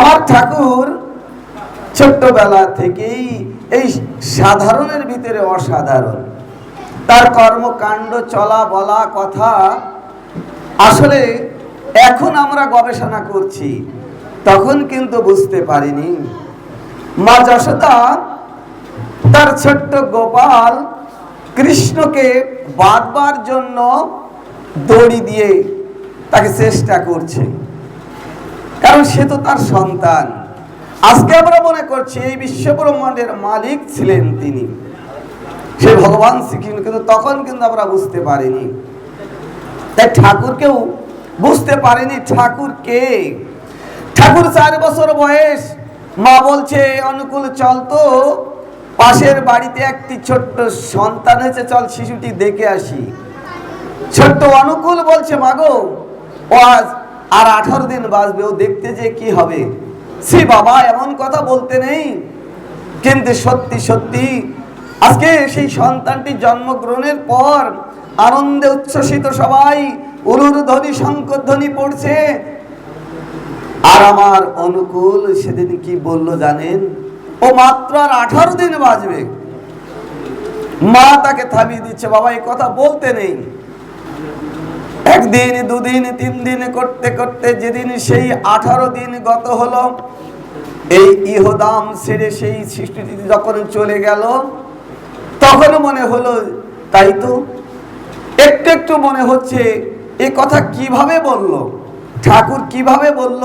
আমার ঠাকুর ছোট্টবেলা থেকেই এই সাধারণের ভিতরে অসাধারণ। তার কর্মকাণ্ড, চলা, বলা, কথা আসলে এখন আমরা গবেষণা করছি, তখন কিন্তু বুঝতে পারিনি। মা যশোদা তার ছোট্ট গোপাল কৃষ্ণকে বাঁধবার জন্য দড়ি দিয়ে তাকে চেষ্টা করছে। কারণ সে তো তার সন্তান। আজকে আমরা মনে করছি এই বিশ্বব্রহ্মাণ্ডের মালিক ছিলেন তিনি। সে ভগবান শ্রীকৃষ্ণ, কিন্তু তখন কিন্তু আমরা বুঝতে পারিনি। তাই ঠাকুরকেও বুঝতে পারেনি ঠাকুর কে। ঠাকুর চার বছর বয়স। মা বলছে, অনুকূল চল তো। পাশের বাড়িতে একটি ছোট্ট সন্তান হয়েছে, চল শিশুটি দেখে আসি। ছোট্ট অনুকূল বলছে মাগো ও আজ আর আঠারো দিন বাঁচবে, ও দেখতে যে কি হবে। সে বাবা, এমন কথা বলতে নেই। কিন্তু সত্যি সত্যি, আজকে সেই সন্তানটি জন্মগ্রহণের পর আনন্দে উচ্ছ্বসিত সবাই উলুর ধ্বনি, শঙ্কর ধ্বনি পড়ছে। আর আমার অনুকূল সেদিন কি বলল জানেন? ও মাত্র আর আঠারো দিন বাঁচবে। মা তাকে থামিয়ে দিচ্ছে। বাবা, এই কথা বলতে নেই। একদিন, দুদিন তিন দিন করতে করতে যেদিন সেই আঠারো দিন গত হলো, এই ইহদাম ছেড়ে সেই সৃষ্টিটি যখন চলে গেল, তখন মনে হলো, তাই তো? একটু একটু মনে হচ্ছে, এ কথা কীভাবে বলল? ঠাকুর কীভাবে বলল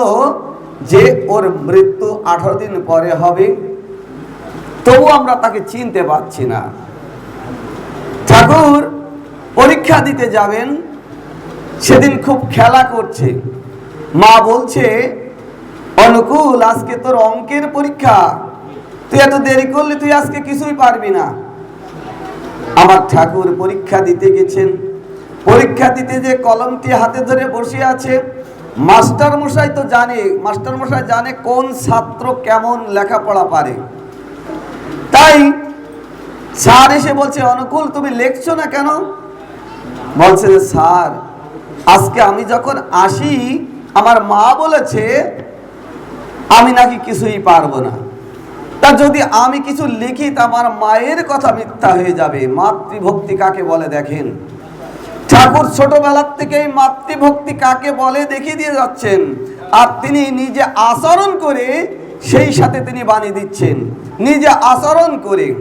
যে ওর মৃত্যু আঠারো দিন পরে হবে? তবু আমরা তাকে চিনতে পারছি না। ঠাকুর পরীক্ষা দিতে যাবেন সেদিন খুব খেলা করছে। মা বলছে, অনুকূল, আজকে তোর অঙ্কের পরীক্ষা। তুই এত দেরি করলে, তুই আজকে কিছুই পারবি না। আমার ঠাকুর পরীক্ষা দিতে গেছেন। পরীক্ষা দিতে যে কলমটি হাতে ধরে বসে আছে মাস্টার মশাই তো জানে মাস্টার মশাই জানে কোন ছাত্র কেমন লেখাপড়া পারে। তাই স্যার এসে বলছে, অনুকূল, তুমি লেখছো না কেন? বলছে যে স্যার আজকে আমি যখন আসি, আমার মা বলেছে, আমি নাকি কিছুই পারব না। তা যদি আমি কিছু লিখি, তা আমার মায়ের কথা মিথ্যা হয়ে যাবে। মাতৃভক্তি কাকে বলে দেখেন? ঠাকুর ছোটবেলার থেকেই মাতৃভক্তি কাকে বলে দেখিয়ে দিয়ে যাচ্ছেন। আর তিনি নিজে আচরণ করে সেই সাথে তিনি বানিয়ে দিচ্ছেন। নিজে আচরণ করে।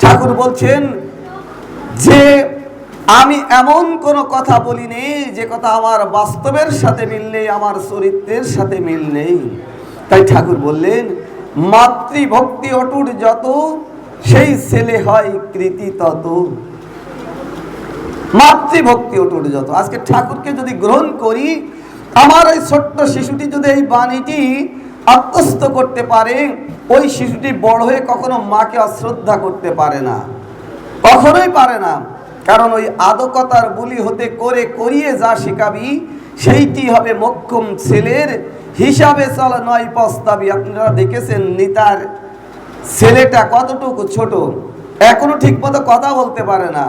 ঠাকুর বলছেন, যে আমি এমন কোনো কথা বলি নেই যে কথা আমার বাস্তবের সাথে মিল নেই, আমার চরিত্রের সাথে মিল নেই। তাই ঠাকুর বললেন, মাতৃভক্তি অটুট যত, সেই ছেলে হয় কৃতি তত। মাতৃভক্তি অটুট যত। আজকে ঠাকুরকে যদি গ্রহণ করি, আমার ওই ছোট্ট শিশুটি যদি এই বাণীটি আত্মস্থ করতে পারে, ওই শিশুটি বড় হয়ে কখনো মাকে অশ্রদ্ধা করতে পারে না। কখনোই পারে না। কারণ ওই আদকতার বুলি হতে করে করিয়ে যা শেখাবি, সেইটি হবে মক্ষম ছেলের হিসাবে চল নয় প্রস্তাবি আপনারা দেখেছেন নিতার ছেলেটা কতটুকু ছোট? এখনও ঠিকমতো কথা বলতে পারে না।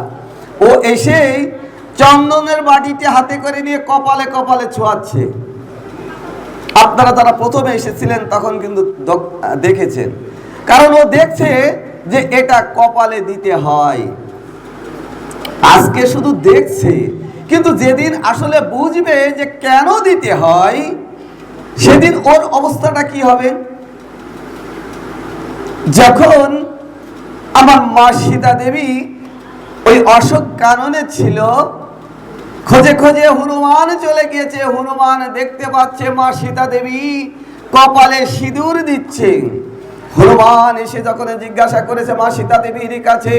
ও এসেই চন্দনের বাটিতে হাতে করে নিয়ে কপালে কপালে ছোঁয়াচ্ছে। আপনারা তারা প্রথমে এসেছিলেন তখন কিন্তু দেখেছেন। কারণ ও দেখছে যে এটা কপালে দিতে হয়। আজকে শুধু দেখছে, কিন্তু যেদিন আসলে বুঝবে যে কেন দিতে হয়, সেদিন ওর অবস্থাটা কি হবে? যখন আমার মা সীতা দেবী ওই অশোক কাননে ছিল, খোঁজে খোঁজে হনুমান চলে গিয়েছে, হনুমান দেখতে পাচ্ছে মা সীতা দেবী কপালে সিঁদুর দিচ্ছে। হনুমান এসে যখন জিজ্ঞাসা করেছে মা সীতা দেবীর কাছে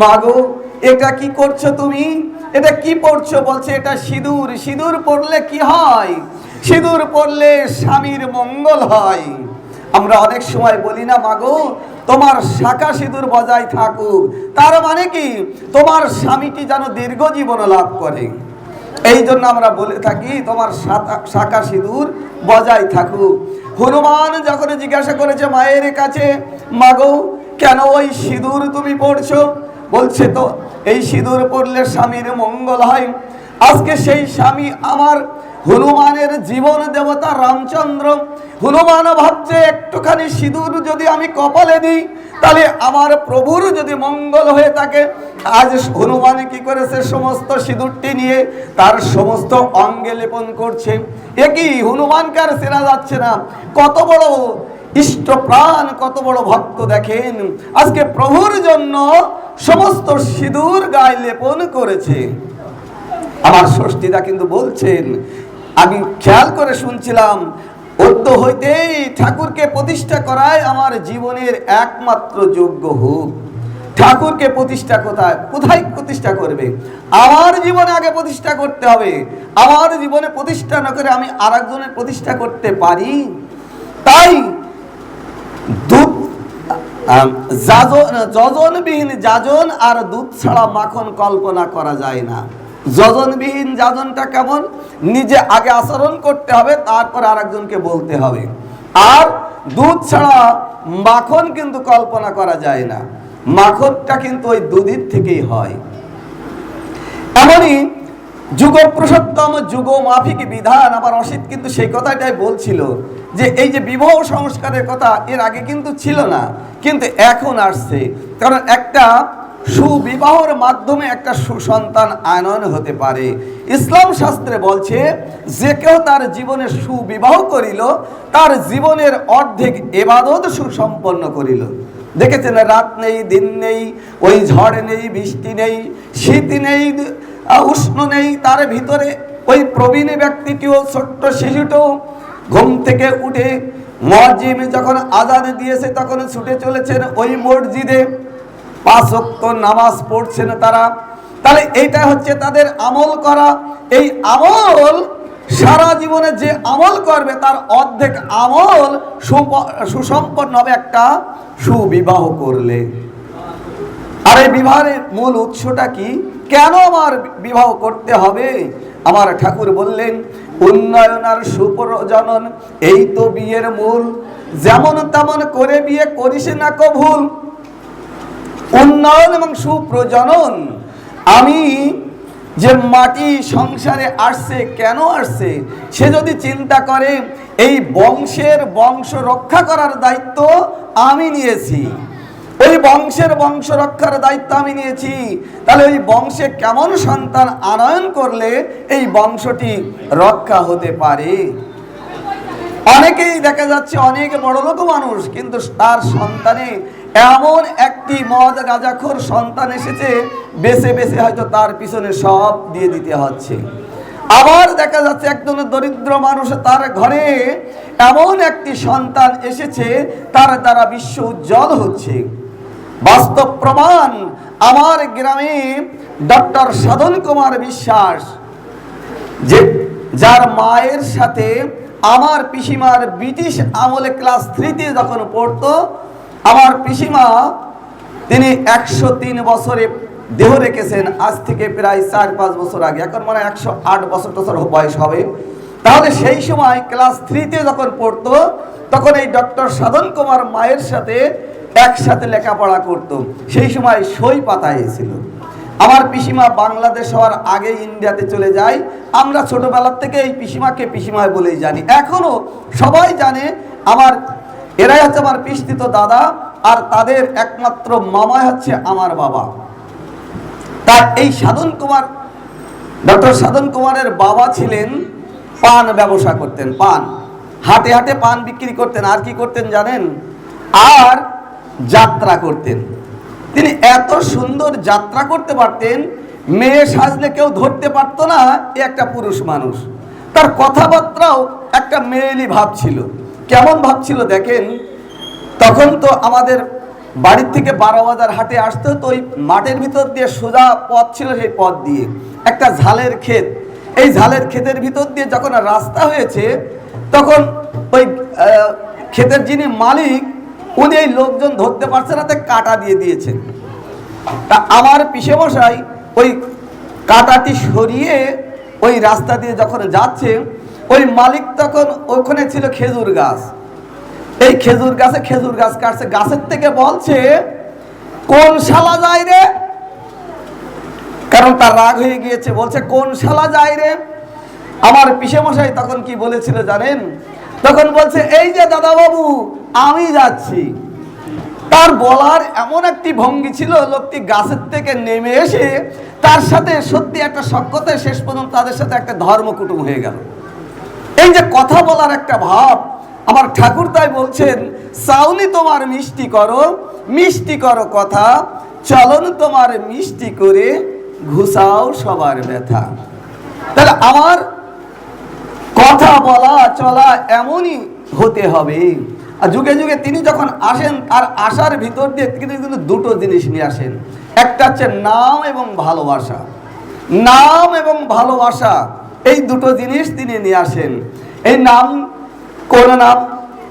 মাগো এটা কি করছ তুমি? এটা কি পড়ছো? বলছে, এটা সিঁদুর। সিঁদুর পড়লে কি হয়? সিঁদুর পড়লে স্বামীর মঙ্গল হয়। আমরা অনেক সময় বলি না মাগো তোমার শাখা সিঁদুর বজায় থাকুক। তার মানে কি? তোমার স্বামীটি যেন দীর্ঘ জীবন লাভ করে। এই জন্য আমরা বলে থাকি, তোমার শাখা- সিঁদুর বজায় থাকুক। হনুমান যখন জিজ্ঞাসা করেছে মায়ের কাছে মাগো কেন ওই সিঁদুর তুমি পড়ছো? বলছে তো, এই সিঁদুর পড়লে স্বামীর মঙ্গল হয়। আজকে সেই স্বামী আমার হনুমানের জীবন দেবতা রামচন্দ্র। হনুমান ভাবছে, একটুখানি সিঁদুর যদি আমি কপালে দিই, তাহলে আমার প্রভুর যদি মঙ্গল হয়ে থাকে। আজ হনুমান কি করেছে সমস্ত সিঁদুরটি নিয়ে? তার সমস্ত অঙ্গে লেপন করছে। এ কি হনুমানকে আর চেনা যাচ্ছে না? কত বড় ইষ্ট প্রাণ কত বড় ভক্ত দেখেন? আজকে প্রভুর জন্য সমস্ত সিঁদুর গায়ে লেপন করেছে। আমার ষষ্ঠীদা কিন্তু বলছেন, আমি খেয়াল করে শুনছিলাম, অদ্য হইতেই ঠাকুরকে প্রতিষ্ঠা করায় আমার জীবনের একমাত্র যোগ্য হোক। ঠাকুরকে প্রতিষ্ঠা কোথায়? কোথায় প্রতিষ্ঠা করবে? আমার জীবনে আগে প্রতিষ্ঠা করতে হবে। আমার জীবনে প্রতিষ্ঠা না করে আমি আর প্রতিষ্ঠা করতে পারি? তাই যজনবিহীন যাজন আর দুধ ছাড়া মাখন কল্পনা করা যায় না। যজনবিহীন যাজনটা কেমন? নিজে আগে আচরণ করতে হবে, তারপর আরেকজনকে বলতে হবে। আর দুধ ছাড়া মাখন কিন্তু কল্পনা করা যায় না। মাখনটা কিন্তু ওই দুধের থেকেই হয়। এমনই যুগ পুরুষোত্তম যুগ মাফিক বিধান, আবার অসিত কিন্তু সেই কথাটাই বলছিল। যে এই যে বিবাহ সংস্কারের কথা এর আগে কিন্তু ছিল না, কিন্তু এখন আসছে। কারণ একটা সুবিবাহর মাধ্যমে একটা সুসন্তান আনয়ন হতে পারে। ইসলাম শাস্ত্রে বলছে, যে কেউ তার জীবনে সুবিবাহ করিল, তার জীবনের অর্ধেক এবাদত সুসম্পন্ন করিল। দেখেছেন, রাত নেই, দিন নেই, ওই ঝড় নেই, বৃষ্টি নেই, শীত নেই উষ্ণ নেই, তার ভিতরে ওই প্রবীণ ব্যক্তিটিও, ছোট্ট শিশুটিও ঘুম থেকে উঠে মসজিদ যখন আজান দিয়েছে, তখন ছুটে চলেছেন ওই মসজিদে। পাঁচ ওয়াক্ত নামাজ পড়ছেন তারা। তাহলে এইটা হচ্ছে তাদের আমল করা। এই আমল সারা জীবনে যে আমল করবে, তার অর্ধেক আমল সুসম্পন্ন হবে একটা সুবিবাহ করলে। আর এই বিবাহের মূল উৎসটা কি? কেন আমার বিবাহ করতে হবে? আমার ঠাকুর বললেন, উন্নয়ন আর সুপ্রজনন, এই তো বিয়ের মূল। যেমন তেমন করে বিয়ে করিস না কো ভুল উন্নয়ন এবং সুপ্রজনন, আমি যে মাটি সংসারে আসছে, কেন আসছে? সে যদি চিন্তা করে, এই বংশের বংশ রক্ষা করার দায়িত্ব আমি নিয়েছি। ওই বংশের বংশ রক্ষার দায়িত্ব আমি নিয়েছি। তাহলে ওই বংশে কেমন সন্তান আনয়ন করলে এই বংশটি রক্ষা হতে পারে? অনেকেই দেখা যাচ্ছে অনেক বড় লোক মানুষ, কিন্তু তার সন্তানে এমন একটি মদ গাঁজাখোর সন্তান এসেছে, বেছে বেছে হয়তো তার পিছনে সব দিয়ে দিতে হচ্ছে। আবার দেখা যাচ্ছে একজন দরিদ্র মানুষ তার ঘরে এমন একটি সন্তান এসেছে, তার দ্বারা বিশ্ব উজ্জ্বল হচ্ছে। বাস্তব প্রমাণ আমার গ্রামে ডক্টর সাধন কুমার বিশ্বাস, যে যার মায়ের সাথে আমার পিসিমার ব্রিটিশ আমলে ক্লাস থ্রিতে যখন পড়তো, আমার পিসিমা তিনি একশো তিন বছরে দেহ রেখেছেন, আজ থেকে প্রায় চার পাঁচ বছর আগে। এখন মানে একশো আট বছর টছর বয়স হবে। তাহলে সেই সময় ক্লাস থ্রিতে যখন পড়তো, তখন এই ডক্টর সাধন কুমার মায়ের সাথে একসাথে লেখাপড়া করতো। সেই সময় সই পাতায় ছিল আমার পিসিমা বাংলাদেশ হওয়ার আগে ইন্ডিয়াতে চলে যায়। আমরা ছোটোবেলার থেকে এই পিসিমাকে পিসিমায় বলেই জানি। এখনও সবাই জানে আমার, এরাই হচ্ছে আমার পিস্তিত দাদা আর তাদের একমাত্র মামাই হচ্ছে আমার বাবা। তার এই সাধন কুমার, ডক্টর সাধন কুমারের বাবা ছিলেন পান ব্যবসা করতেন, পান। হাটে হাটে পান বিক্রি করতেন। আর কি করতেন জানেন? আর যাত্রা করতেন। তিনি এত সুন্দর যাত্রা করতে পারতেন, মেয়ে সাজলে কেউ ধরতে পারতো না, এ একটা পুরুষ মানুষ। তার কথাবার্তাও একটা মেয়েলি ভাব ছিল। কেমন ভাব ছিল দেখেন, তখন তো আমাদের বাড়ির থেকে বারো বাজার হাটে আসতে হতো ওই মাঠের ভিতর দিয়ে সোজা পথ ছিল সেই পথ দিয়ে। একটা ঝালের ক্ষেত। এই ঝালের ক্ষেতের ভিতর দিয়ে যখন রাস্তা হয়েছে, তখন ওই ক্ষেতের যিনি মালিক উনি এই লোকজন ধরতে পারছে না তাই কাটা দিয়ে দিয়েছেন তা আমার পিসে মশাই ওই কাটাটি সরিয়ে ওই রাস্তা দিয়ে যখন যাচ্ছে, ওই মালিক তখন ওখানে ছিল খেজুর গাছ। এই খেজুর গাছে খেজুর গাছ কাটছে। গাছের থেকে বলছে, কোন শালা যায় রে? কারণ তার রাগ হয়ে গিয়েছে। বলছে, কোন শালা যায় রে? আমার পিসে মশাই তখন কি বলেছিল জানেন? তখন বলছে, এই যে দাদা বাবু আমি যাচ্ছি। তার বলার এমন একটি ভঙ্গি ছিল, লোকটি গাছের থেকে নেমে এসে তার সাথে সত্যি একটা সক্ষতায় শেষ পর্যন্ত তাদের সাথে একটা ধর্মকুটুম হয়ে গেল। এই যে কথা বলার একটা ভাব আমার ঠাকুর তাই বলছেন, চাউনি তোমার মিষ্টি করো মিষ্টি করো কথা, চলন তোমার মিষ্টি করে, ঘুষাও সবার ব্যথা। তাহলে আমার কথা বলা চলা এমনই হতে হবে। আর যুগে যুগে তিনি যখন আসেন, তার আসার ভিতর দিয়ে তিনি কিন্তু দুটো জিনিস নিয়ে আসেন। একটা হচ্ছে নাম এবং ভালোবাসা। নাম এবং ভালোবাসা, এই দুটো জিনিস তিনি নিয়ে আসেন। এই নাম, কোন নাম?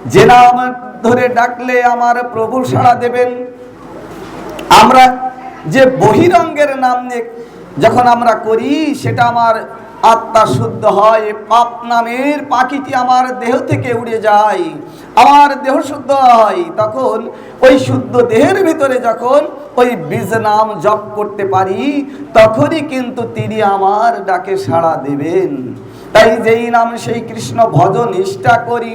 যে নাম ধরে ডাকলে আমার প্রভু সাড়া দেবেন। আমরা যে বহিরঙ্গের নাম নিয়ে যখন আমরা করি, সেটা আমার আত্মা শুদ্ধ হয়, পাপ নামের পাখিটি আমার দেহ থেকে উড়ে যায়। আমার দেহ শুদ্ধ হয়, তখন ওই শুদ্ধ দেহের ভিতরে যখন ওই বীজ নাম জপ করতে পারি, তখনই কিন্তু তিনি আমার ডাকে সাড়া দেবেন। তাই যেই নাম সেই কৃষ্ণ ভজন নিষ্ঠা করি,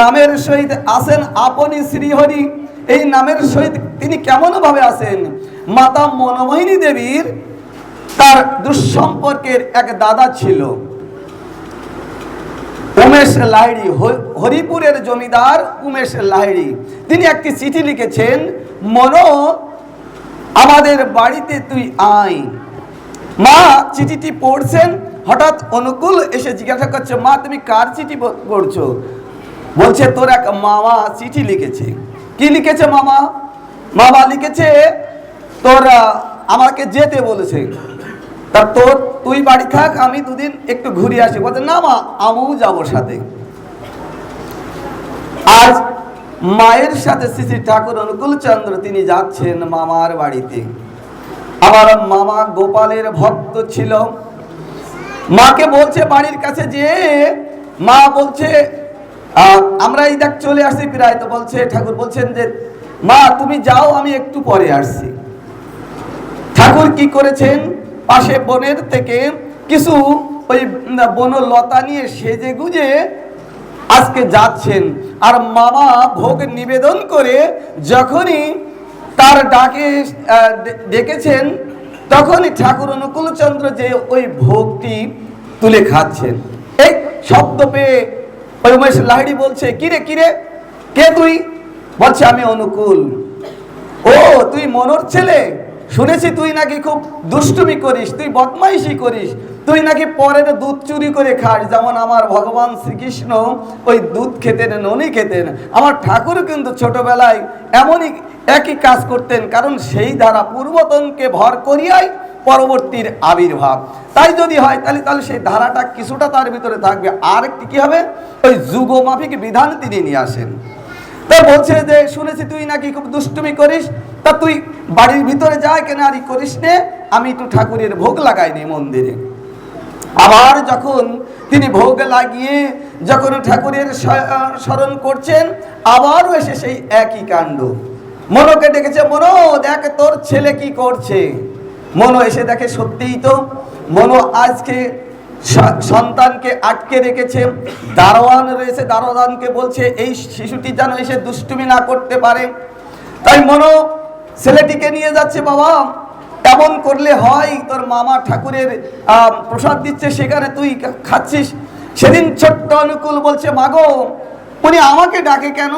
নামের সহিত আসেন আপনি শ্রীহরি। এই নামের সহিত তিনি কেমন ভাবে আসেন মাতা মনোমোহিনী দেবীর তার দুঃসম্পর্কের এক দাদা ছিল। উমেশ লাহিড়ি হরিপুরের জমিদার উমেশ লাহিড়ি। তিনি একটি চিঠি লিখেছেন, মনো, আমাদের বাড়িতে তুই আয়। মা চিঠিটি পড়ছেন, হঠাৎ অনুকূল এসে জিজ্ঞাসা করছে, মা, তুমি কার চিঠি পড়ছো? বলছে, তোর এক মামা চিঠি লিখেছে। কি লিখেছে মামা? মামা লিখেছে, তোর আমাকে যেতে বলেছে। তা তোর, তুই বাড়ি থাক, আমি দুদিন একটু ঘুরে আসি। বলছে, না মা, আমিও যাব সাথে। আজ মায়ের সাথে শ্রী শ্রী ঠাকুর অনুকূল চন্দ্র তিনি যাচ্ছেন মামার বাড়িতে। আমার মামা গোপালের ভক্ত ছিল। মাকে বলছে বাড়ির কাছে যে, মা বলছে আমরা এই দেখ, চলে আসছি প্রায়। তো বলছে, ঠাকুর বলছেন যে, মা, তুমি যাও, আমি একটু পরে আসছি। ঠাকুর কি করেছেন? পাশে বনের থেকে কিছু ওই বনলতা নিয়ে সেজে গুজে আজকে যাচ্ছেন। আর মামা ভোগ নিবেদন করে যখনই তার ডাকে ডেকেছেন, তখনই ঠাকুর অনুকূলচন্দ্র যে ওই ভোগটি তুলে খাচ্ছেন। এই শব্দ পেয়ে ওই উমেশ লাহিড়ি বলছে, কিরে কিরে? কে তুই? বলছে, আমি অনুকূল। ও, তুই মনোর ছেলে? শুনেছি তুই নাকি খুব দুষ্টুমি করিস, তুই বদমাইশি করিস। তুই নাকি পরের দুধ চুরি করে খাস, যেমন আমার ভগবান শ্রীকৃষ্ণ ওই দুধ খেতেন, ননি খেতেন। আমার ঠাকুর কিন্তু ছোটবেলায় এমনই একই কাজ করতেন, কারণ সেই ধারা পূর্বতনকে ভর করিয়াই পরবর্তীর আবির্ভাব। তাই যদি হয়, তাহলে তাহলে সেই ধারাটা কিছুটা তার ভিতরে থাকবে। আর কি হবে? ওই যুগমাফিক বিধান তিনি নিয়ে আসেন। তা বলছে যে শুনেছি তুই নাকি খুব দুষ্টুমি করিস, তা তুই বাড়ির ভিতরে যায় কেন আর ই করিস নে? আমি একটু ঠাকুরের ভোগ লাগাইনি মন্দিরে। আবার যখন তিনি ভোগ লাগিয়ে যখন ঠাকুরের স্মরণ করছেন, আবারও এসে সেই একই কাণ্ড। মনোকে ডেকেছে, মনো, দেখ তোর ছেলে কি করছে। মনো এসে দেখে সত্যিই তো, মনো আজকে সন্তানকে আটকে রেখেছে, দারোয়ান রয়েছে, দারোয়ানকে বলছে, এই শিশুটি যেন এসে দুষ্টুমি না করতে পারে। তাই মনো ছেলেটিকে নিয়ে যাচ্ছে, বাবা, এমন করলে হয়, তোর মামা ঠাকুরের প্রসাদ দিচ্ছে, সেখানে তুই খাচ্ছিস। সেদিন ছোট্ট অনুকূল বলছে, মাগো, উনি আমাকে ডাকে কেন?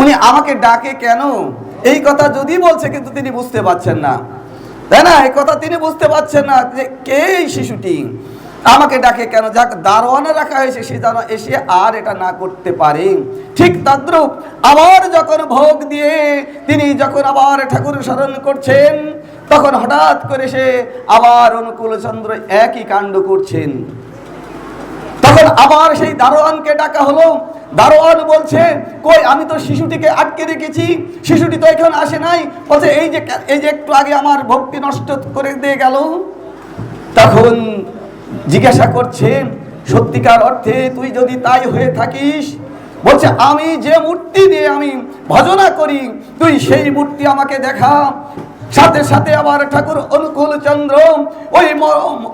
উনি আমাকে ডাকে কেন? এই কথা যদি বলছে, কিন্তু তিনি বুঝতে পারছেন না। তাই না? এই কথা তিনি বুঝতে পারছেন না যে কে এই শিশুটি? আমাকে ডাকে কেন? যাক, দারোয়ানে রাখা হয়েছে, সে যেন এসে আর এটা না করতে পারে। ঠিক তদ্রুপ আবার যখন ভোগ দিয়ে তিনি যখন আবার ঠাকুর স্মরণ করছেন, তখন হঠাৎ করে সে আবার অনুকূল চন্দ্র একই কাণ্ড করছেন। তখন আবার সেই দারোয়ানকে ডাকা হলো। দারোয়ান বলছে, কই, আমি তো শিশুটিকে আটকে রেখেছি, শিশুটি তো এখন আসে নাই। বলছে, এই যে এই যে একটু আগে আমার ভক্তি নষ্ট করে দিয়ে গেল। তখন জিজ্ঞাসা করছে, সত্যিকার অর্থে তুই যদি তাই হয়ে থাকিস? বলছে, আমি যে মূর্তি দিয়ে আমি ভজনা করি, তুই সেই মূর্তি আমাকে দেখা। সাথে সাথে আবার ঠাকুর অনুকূল চন্দ্র ওই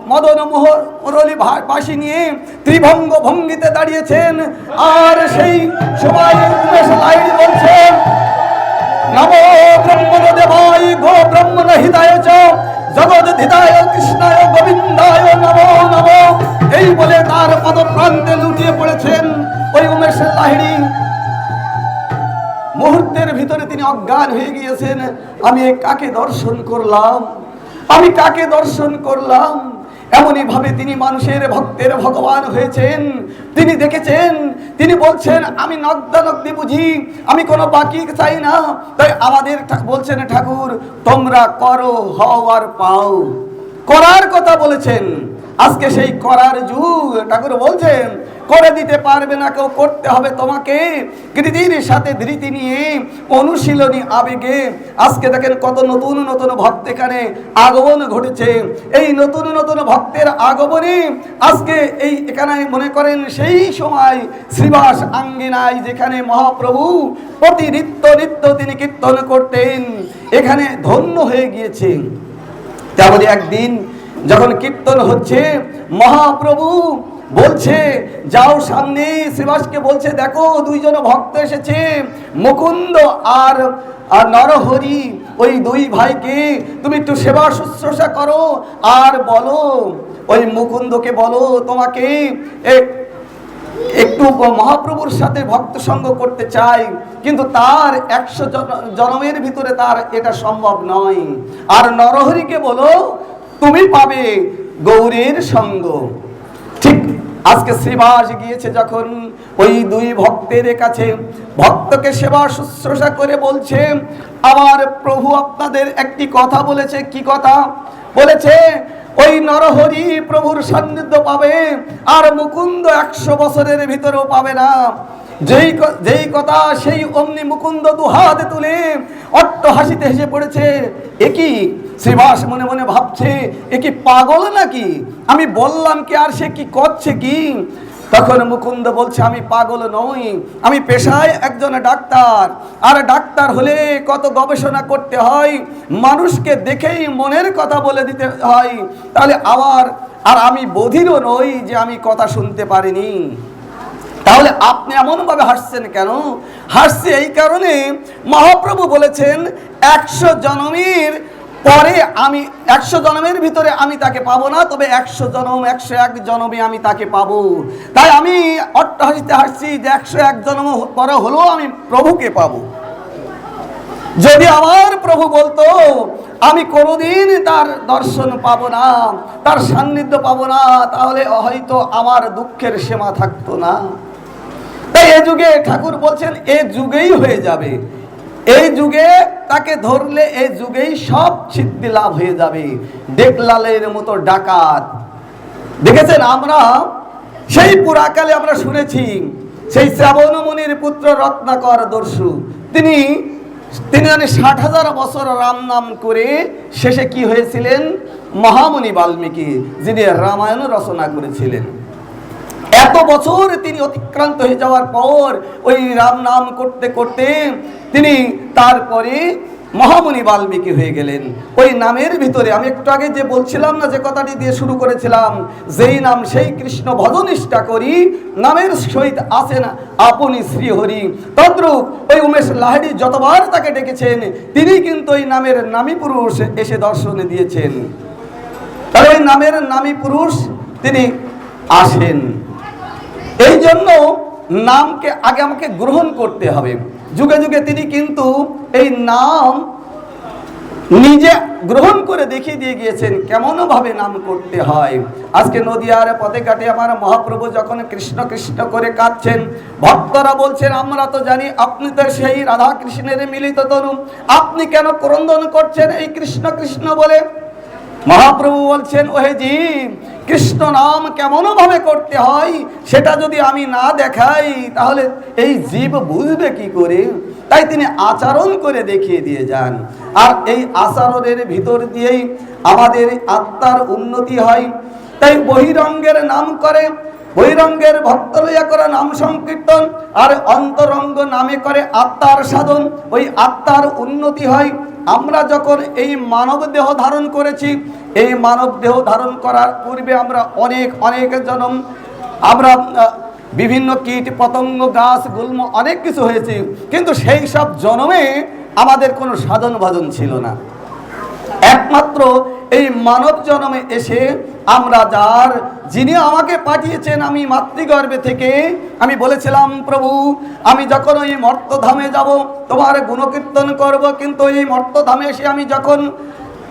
মদন মোহর, মুরলী ভা- নিয়ে ত্রিভঙ্গ ভঙ্গিতে দাঁড়িয়েছেন। আর সেই সময় উমেশ লাইট বলছেন নমো ব্রহ্মণ দেবায় গো ব্রহ্মণ হিতায় চ জগৎ ধিতায় কৃষ্ণায় গোবিন্দায় নমো নমো এই বলে তার পদপ্রান্তে লুটিয়ে পড়েছেন ওই উমেশ লাহিড়ী। মুহূর্তের ভিতরে তিনি অজ্ঞান হয়ে গিয়েছেন। আমি কাকে দর্শন করলাম? আমি কাকে দর্শন করলাম? এমনই ভাবে তিনি মানুষের ভক্তের ভগবান হয়েছেন। তিনি দেখেছেন, তিনি বলছেন, আমি নগ্দি বুঝি, আমি কোনো বাকি চাই না। তাই আমাদের বলছেন, ঠাকুর, তোমরা করো, হও আর পাও। করার কথা বলেছেন। আজকে সেই করার যুগ। ঠাকুর বলছেন করে দিতে পারবে না, কেউ করতে হবে তোমাকে। কৃতির সাথে ধৃতি নিয়ে, অনুশীলনী আবেগে। আজকে দেখেন কত নতুন নতুন ভক্ত এখানে আগমন ঘটেছে। এই নতুন নতুন ভক্তের আগমনে আজকে এই এখানে মনে করেন সেই সময় শ্রীবাস আঙ্গিনায় যেখানে মহাপ্রভু প্রতি নিত্য নিত্য তিনি কীর্তন করতেন, এখানে ধন্য হয়ে গিয়েছে তেমনি একদিন যখন কীর্তন হচ্ছে, মহাপ্রভু বলছে, যাও সামনে, শ্রীবাসকে বলছে, দেখো, দুইজন ভক্ত এসেছে, মুকুন্দ আর আর নরহরি, ওই দুই ভাইকে, তুমি একটু সেবা শুশ্রূষা করো, আর বলো, ওই মুকুন্দকে বলো, তোমাকে এক একটু মহাপ্রভুর সাথে ভক্ত সঙ্গ করতে চাই, কিন্তু তার একশো জনমের ভিতরে তার এটা সম্ভব নয়। আর নরহরিকে বলো, তুমি পাবে গৌরীর সঙ্গ। আজকে শ্রীবাস গিয়েছে যখন ওই দুই ভক্তের কাছে। ভক্তকে সেবা শুশ্রূষা করে বলছে, আমার প্রভু আপনাদের একটি কথা বলেছে। কি কথা? বলেছে, ওই নরহরি প্রভুর সান্নিধ্য পাবে, আর মুকুন্দ একশো বছরের ভিতরেও পাবে না। যেই যেই কথা সেই অমনি মুকুন্দ দুহাত তুলে অট্ট হাসিতে হেসে পড়েছে একই শ্রীবাস মনে মনে ভাবছে, এ কি পাগল নাকি? আমি বললাম কি আর সে কি করছে কি? তখন মুকুন্দ বলছে, আমি পাগল নই, আমি পেশায় একজন ডাক্তার, আর ডাক্তার হলে কত গবেষণা করতে হয়, মানুষকে দেখেই মনের কথা বলে দিতে হয়, তাহলে আবার, আর আমি বধিরও নই যে আমি কথা শুনতে পারিনি। তাহলে আপনি এমনভাবে হাসছেন কেন? হাসছে এই কারণে মহাপ্রভু বলেছেন, একশো জনমের পরে আমি, একশো জনমের ভিতরে আমি তাকে পাবো না, তবে একশো জনম, একশো এক জনমে আমি তাকে পাবো। তাই আমি অট্ট হাসিতে হাসছি যে একশো এক জনম পরে হলেও আমি প্রভুকে পাবো। যদি আমার প্রভু বলতো, আমি কোনোদিন তার দর্শন পাবো না, তার সান্নিধ্য পাবো না, তাহলে হয়তো আমার দুঃখের সীমা থাকতো না। তাই এ যুগে ঠাকুর বলছেন, এ যুগেই হয়ে যাবে। এই যুগে তাকে ধরলে এই যুগেই সব সিদ্ধি লাভ হয়ে যাবে। ডেকলালের মতো ডাকাত। দেখেছেন আমরা? সেই পুরাকালে আমরা শুনেছি, সেই শ্রাবণমণির পুত্র রত্নাকর দর্শু। তিনি তিনি জানি ষাট হাজার বছর রাম নাম করে শেষে কি হয়েছিলেন? মহামণি বাল্মীকি, যিনি রামায়ণ রচনা করেছিলেন। এত বছর তিনি অতিক্রান্ত হয়ে যাওয়ার পর ওই রাম নাম করতে করতে তিনি তারপরে মহামণি বাল্মীকি হয়ে গেলেন। ওই নামের ভিতরে আমি একটু আগে যে বলছিলাম না, যে কথাটি দিয়ে শুরু করেছিলাম, যেই নাম সেই কৃষ্ণ ভজনিষ্ঠা করি, নামের সহিত আসেন আপনি শ্রীহরি। তদ্রূপ ওই উমেশ লাহারি যতবার তাকে ডেকেছেন, তিনি কিন্তু ওই নামের নামী পুরুষ এসে দর্শন দিয়েছেন। তাহলে ওই নামের নামী পুরুষ তিনি আসেন। এই জন্য নামকে আগে আমাকে গ্রহণ করতে হবে। যুগে যুগে তিনি কিন্তু এই নাম নিজে গ্রহণ করে দেখিয়ে দিয়ে গিয়েছেন কেমন ভাবে নাম করতে হয়। আজকে নদিয়ার পথে কাটে আমার মহাপ্রভু যখন কৃষ্ণ কৃষ্ণ করে কাঁদছেন, ভক্তরা বলছেন, আমরা তো জানি আপনি তো সেই রাধা কৃষ্ণের মিলিত তরুণ আপনি কেন ক্রন্দন করছেন এই কৃষ্ণ কৃষ্ণ বলে? মহাপ্রভু বলছেন, ওহে জীব, কৃষ্ণ নাম কেমনভাবে করতে হয় সেটা যদি আমি না দেখাই, তাহলে এই জীব বুঝবে কি করে? তাই তিনি আচরণ করে দেখিয়ে দিয়ে যান। আর এই আচরণের ভিতর দিয়েই আমাদের আত্মার উন্নতি হয়। তাই বহিরঙ্গের নাম করে বৈরঙ্গের ভক্ত লইয়া করে নাম সংকীর্তন আর অন্তরঙ্গ নামে করে আত্মার সাধন। ওই আত্মার উন্নতি হয়। আমরা যখন এই মানব দেহ ধারণ করেছি, এই মানব দেহ ধারণ করার পূর্বে আমরা অনেক অনেক জনম, আমরা বিভিন্ন কীট, পতঙ্গ, গাছ, গুল্ম অনেক কিছু হয়েছে। কিন্তু সেই সব জনমে আমাদের কোনো সাধন ভজন ছিল না। একমাত্র এই মানব জন্মে এসে আমরা যার, যিনি আমাকে পাঠিয়েছেন আমি মাতৃগর্ভে থেকে, আমি বলেছিলাম, প্রভু, আমি যখন ওই মর্তধামে যাব, তোমার গুণকীর্তন করব, কিন্তু এই মর্তধামে এসে আমি যখন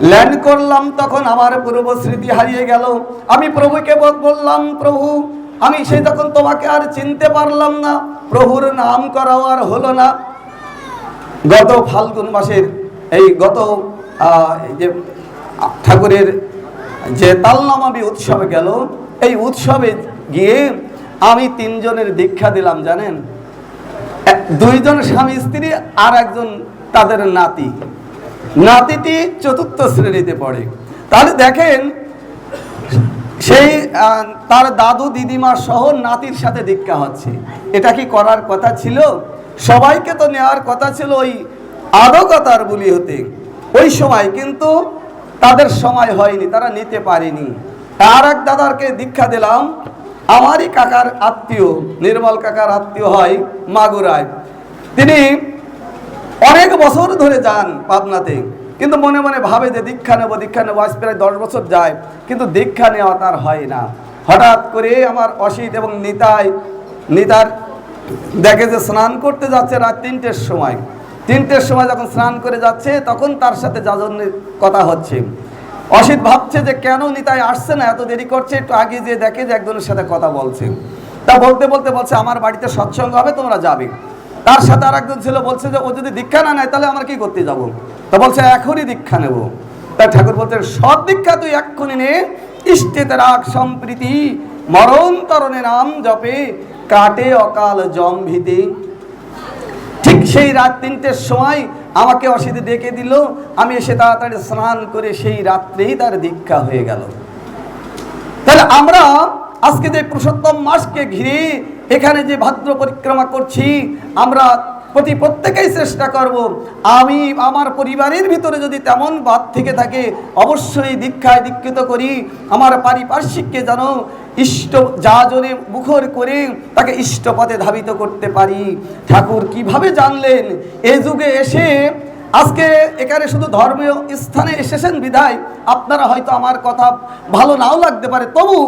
ল্যান্ড করলাম, তখন আমার পূর্ব স্মৃতি হারিয়ে গেল। আমি প্রভুকে বল- বললাম, প্রভু, আমি সে তখন তোমাকে আর চিনতে পারলাম না, প্রভুর নাম করাও আর হলো না। গত ফাল্গুন মাসের এই গত যে ঠাকুরের যে তালনামাবি উৎসবে গেল, এই উৎসবে গিয়ে আমি তিনজনের দীক্ষা দিলাম, জানেন? দুইজন স্বামী স্ত্রী আর একজন তাদের নাতি। নাতিটি চতুর্থ শ্রেণীতে পড়ে। তাহলে দেখেন, সেই তার দাদু, দিদিমা সহ নাতির সাথে দীক্ষা হচ্ছে। এটা কি করার কথা ছিল? সবাইকে তো নেওয়ার কথা ছিল ওই আদকতার বলি হতে। ওই সময় কিন্তু তাদের সময় হয়নি, তারা নিতে পারেনি। আর এক দাদারকে দীক্ষা দিলাম। আমারই কাকার আত্মীয়, নির্মল কাকার আত্মীয় হয় মাগুরায়। তিনি অনেক বছর ধরে যান পাবনাতে, কিন্তু মনে মনে ভাবে যে দীক্ষা নেব দীক্ষা নেব, আজ প্রায় দশ বছর যায়, কিন্তু দীক্ষা নেওয়া তার হয় না। হঠাৎ করে আমার অসিত এবং নিতাই, নিতার দেখে যে স্নান করতে যাচ্ছে রাত তিনটের সময় তিনটের সময় যখন স্নান করে যাচ্ছে, তখন তার সাথে যাজনের কথা হচ্ছে। অসিত ভাবছে যে, কেন নিতাই আসছে না? এত দেরি করছে, একটু আগে যে দেখে যে একজনের সাথে কথা বলছে। তা বলতে বলতে বলছে, আমার বাড়িতে সৎসঙ্গ হবে, তোমরা যাবে। তার সাথে আর একজন ছিল বলছে যে, ও যদি দীক্ষা না নেয়, তাহলে আমরা কি করতে যাব? তা বলছে, এখনই দীক্ষা নেব। তাই ঠাকুর বলছে, সৎ দীক্ষা তুই এক্ষুনি নে। ইষ্টেতে রাগ সম্প্রীতি, মরণ তরণে নাম জপে, কাটে অকাল জম ভীতি ঠিক সেই রাত তিনটের সময় আমাকে অসিদ ডেকে দিল। আমি এসে তাড়াতাড়ি স্নান করে সেই রাত্রেই তার দীক্ষা হয়ে গেল। তাহলে আমরা আজকে যে পুরুষোত্তম মাসকে ঘিরে এখানে যে ভাদ্র পরিক্রমা করছি, আমরা প্রতি প্রত্যেকেই চেষ্টা করব। আমি আমার পরিবারের ভিতরে যদি তেমন বাদ থেকে থাকে, অবশ্যই দীক্ষায় দীক্ষিত করি। আমার পারিপার্শ্বিককে যেন ইষ্ট যাজনে মুখর করে তাকে ইষ্ট পথে ধাবিত করতে পারি। ঠাকুর কীভাবে জানলেন? এ যুগে এসে আজকে এখানে শুধু ধর্মীয় স্থানে এসেছেন বিধায়, আপনারা হয়তো আমার কথা ভালো নাও লাগতে পারে। তবু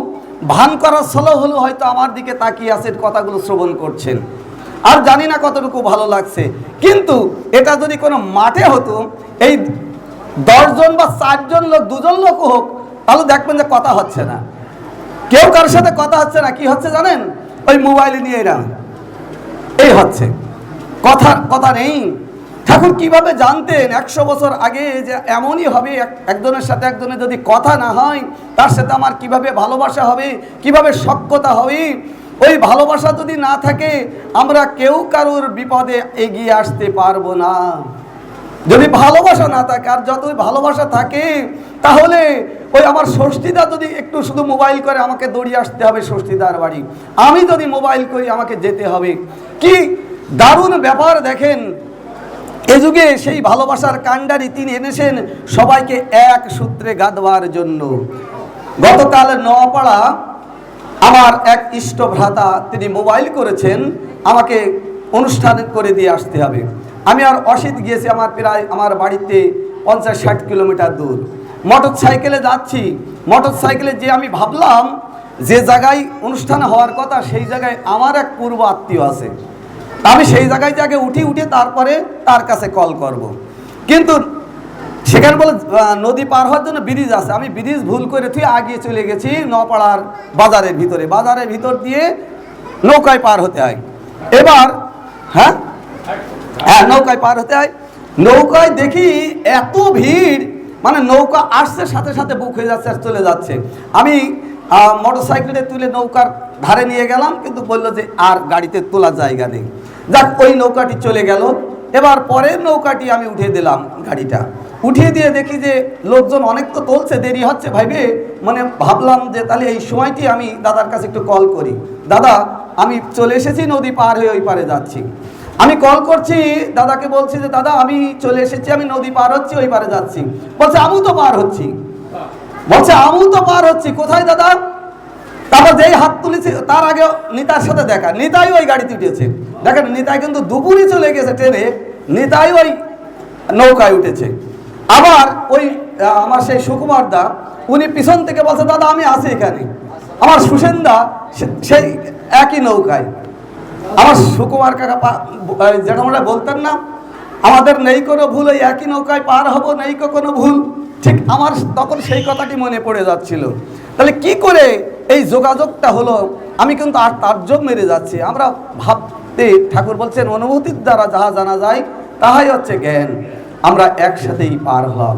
ভান করার সলো হলো হয়তো আমার দিকে তাকিয়ে আছেন কথাগুলো শ্রবণ করছেন। আর জানি না কতটুকু ভালো লাগছে। কিন্তু এটা যদি কোনো মাঠে হতো, এই দশজন বা চারজন লোক, দুজন লোক হোক, তাহলে দেখবেন যে কথা হচ্ছে না। কেউ কারোর সাথে কথা হচ্ছে না। কি হচ্ছে জানেন? ওই মোবাইল নিয়ে এরা। এই হচ্ছে। কথা কথা নেই। ঠাকুর কীভাবে জানতেন একশো বছর আগে যে এমনই হবে, এক- একজনের সাথে একজনের যদি কথা না হয়, তার সাথে আমার কীভাবে ভালোবাসা হবে, কীভাবে সক্ষতা হবে? ওই ভালোবাসা যদি না থাকে, আমরা কেউ কারোর বিপদে এগিয়ে আসতে পারব না। যদি ভালোবাসা না থাকে, আর যতই ভালোবাসা থাকে, তাহলে ওই আমার ষষ্ঠীদা যদি একটু শুধু মোবাইল করে আমাকে দৌড়িয়ে আসতে হবে ষষ্ঠীদার বাড়ি। আমি যদি মোবাইল করি, আমাকে যেতে হবে। কি দারুণ ব্যাপার দেখেন, এ যুগে সেই ভালোবাসার কাণ্ডারি তিনি এনেছেন সবাইকে এক সূত্রে গাঁদবার জন্য। গতকাল নোয়াপাড়া আমার এক ইষ্ট ভ্রাতা তিনি মোবাইল করেছেন, আমাকে অনুষ্ঠান করে দিয়ে আসতে হবে। আমি আর অসিত গিয়েছি আমার প্রায় আমার বাড়িতে পঞ্চাশ ষাট কিলোমিটার দূর। মোটর সাইকেলে যাচ্ছি। মোটর সাইকেলে যে আমি ভাবলাম যে জায়গায় অনুষ্ঠান হওয়ার কথা, সেই জায়গায় আমার এক পূর্ব আত্মীয় আছে। আমি সেই জায়গায় আগে উঠি, উঠে তারপরে তার কাছে কল করব। কিন্তু সেখানে বলে নদী পার হওয়ার জন্য ব্রিজ আছে। আমি ব্রিজ ভুল করে তুই আগিয়ে চলে গেছি নপাড়ার বাজারের ভিতরে। বাজারের ভিতর দিয়ে নৌকায় পার হতে হয়। এবার হ্যাঁ? হ্যাঁ নৌকায় পার হতে হয়। নৌকায় দেখি এত ভিড় মানে নৌকা আসছে, সাথে সাথে বুক হয়ে যাচ্ছে আর চলে যাচ্ছে। আমি মোটর সাইকেলে তুলে নৌকার ধারে নিয়ে গেলাম, কিন্তু বলল যে আর গাড়িতে তোলার জায়গা নেই। যাক, ওই নৌকাটি চলে গেল। এবার পরের নৌকাটি আমি উঠে দিলাম গাড়িটা। উঠিয়ে দিয়ে দেখি যে লোকজন অনেক তো তুলছে দেরি হচ্ছে ভাইবে। মানে ভাবলাম যে তাহলে এই সময়টি আমি দাদার কাছে একটু কল করি। দাদা, আমি চলে এসেছি, নদী পার হয়ে ওই পারে যাচ্ছি। আমি কল করছি, দাদাকে বলছি যে, দাদা, আমি চলে এসেছি, আমি নদী পার হচ্ছি, ওই পারে যাচ্ছি। বলছে আমু তো পার হচ্ছি। বলছে আমু তো পার হচ্ছি, কোথায় দাদা? তারপর যেই হাত তুলেছি, তার আগে নিতার সাথে দেখা। নিতাই ওই গাড়িতে উঠেছে। দেখেন, নিতাই কিন্তু দুপুরে চলে গেছে ট্রেনে, নিতাই ওই নৌকায় উঠেছে। আবার ওই আমার সেই সুকুমার দা উনি পিছন থেকে বলছে দাদা আমি আছি এখানে। আমার সুসেন দা সেই একই নৌকায়। আমার সুকুমার কাকা আহ, জেঠামশাই বলতেন না আমাদের নেই কোনো ভুল ওই একই নৌকায় পার হব নেই কোনো ভুল। ঠিক আমার তখন সেই কথাটি মনে পড়ে যাচ্ছিল। তাহলে কি করে এই যোগাযোগটা হলো? আমি কিন্তু আর তার্জব মেরে যাচ্ছি। আমরা ভাবতে ঠাকুর বলছেন অনুভূতির দ্বারা যাহা জানা যায় তাহাই হচ্ছে জ্ঞান। আমরা একসাথেই পার হব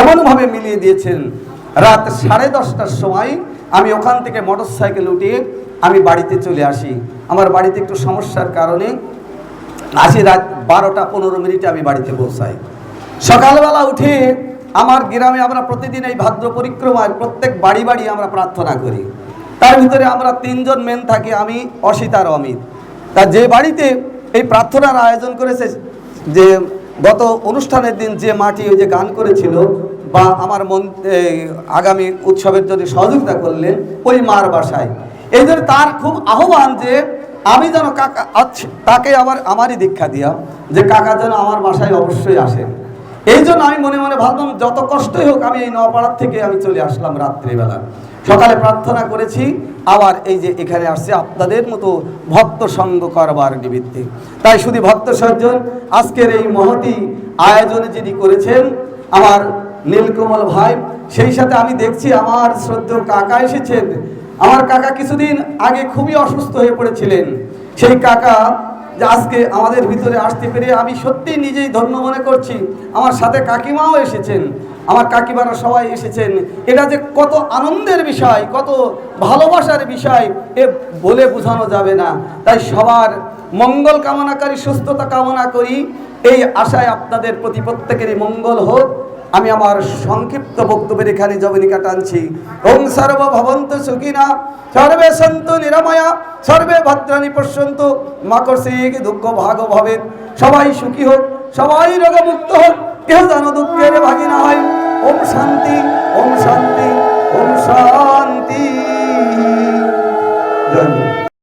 এমনভাবে মিলিয়ে দিয়েছেন, রাত সাড়ে দশটার সময় আমি ওখান থেকে মোটর সাইকেল উঠিয়ে আমি বাড়িতে চলে আসি। আমার বাড়িতে একটু সমস্যার কারণে আসি রাত বারোটা পনেরো মিনিটে আমি বাড়িতে পৌঁছাই। সকালবেলা উঠে আমার গ্রামে আমরা প্রতিদিন এই ভাদ্র পরিক্রমায় প্রত্যেক বাড়ি বাড়ি আমরা প্রার্থনা করি। তার ভিতরে আমরা তিনজন মেন থাকি, আমি, অসিত আর অমিত। তা যে বাড়িতে এই প্রার্থনার আয়োজন করেছে যে গত অনুষ্ঠানের দিন যে মাটি ওই যে গান করেছিল বা আমার মন আগামী উৎসবের জন্য সহযোগিতা করলেন ওই মার বাসায়। এই জন্য তার খুব আহ্বান যে আমি যেন কাকা আচ্ছা, তাকে আবার আমারই দীক্ষা দিয়া যে কাকা যেন আমার বাসায় অবশ্যই আসেন। এই জন্য আমি মনে মনে ভাবলাম যত কষ্টই হোক আমি এই নপাড়ার থেকে আমি চলে আসলাম রাত্রিবেলা। সকালে প্রার্থনা করেছি, আবার এই যে এখানে আসছে আপনাদের মতো ভক্ত সঙ্গ করবার নিমিত্তে। তাই শুধু ভক্ত সজ্জন, আজকের এই মহতি আয়োজনে যিনি করেছেন, আমার নীলকমল ভাই, সেই সাথে আমি দেখছি আমার শ্রদ্ধেয় কাকা এসেছেন। আমার কাকা কিছুদিন আগে খুবই অসুস্থ হয়ে পড়েছিলেন। সেই কাকা যে আজকে আমাদের ভিতরে আসতে পেরে আমি সত্যি নিজেই ধন্য মনে করছি। আমার সাথে কাকিমাও এসেছেন। আমার কাকিমারা সবাই এসেছেন। এটা যে কত আনন্দের বিষয়, কত ভালোবাসার বিষয়, এ বলে বোঝানো যাবে না। তাই সবার মঙ্গল কামনাকারী সুস্থতা কামনা করি। এই আশায় আপনাদের প্রতি প্রত্যেকেরই মঙ্গল হোক। আমি আমার সংক্ষিপ্ত বক্তব্যের এখানে জবনিকা টানছি। ওং সর্ব ভবন্ত সুখিনা, সর্বে সন্ত নিরাময়া, সর্বে ভদ্রাণী পশ্যন্ত মাকর্ষিক দুঃখ ভাগ ভবেন। সবাই সুখী হোক, সবাই রোগে মুক্ত হোক। কেউ যেন দুঃখের ভাগি না হয়। ওম শান্তি ওম শান্তি ওম শান্তি। জয়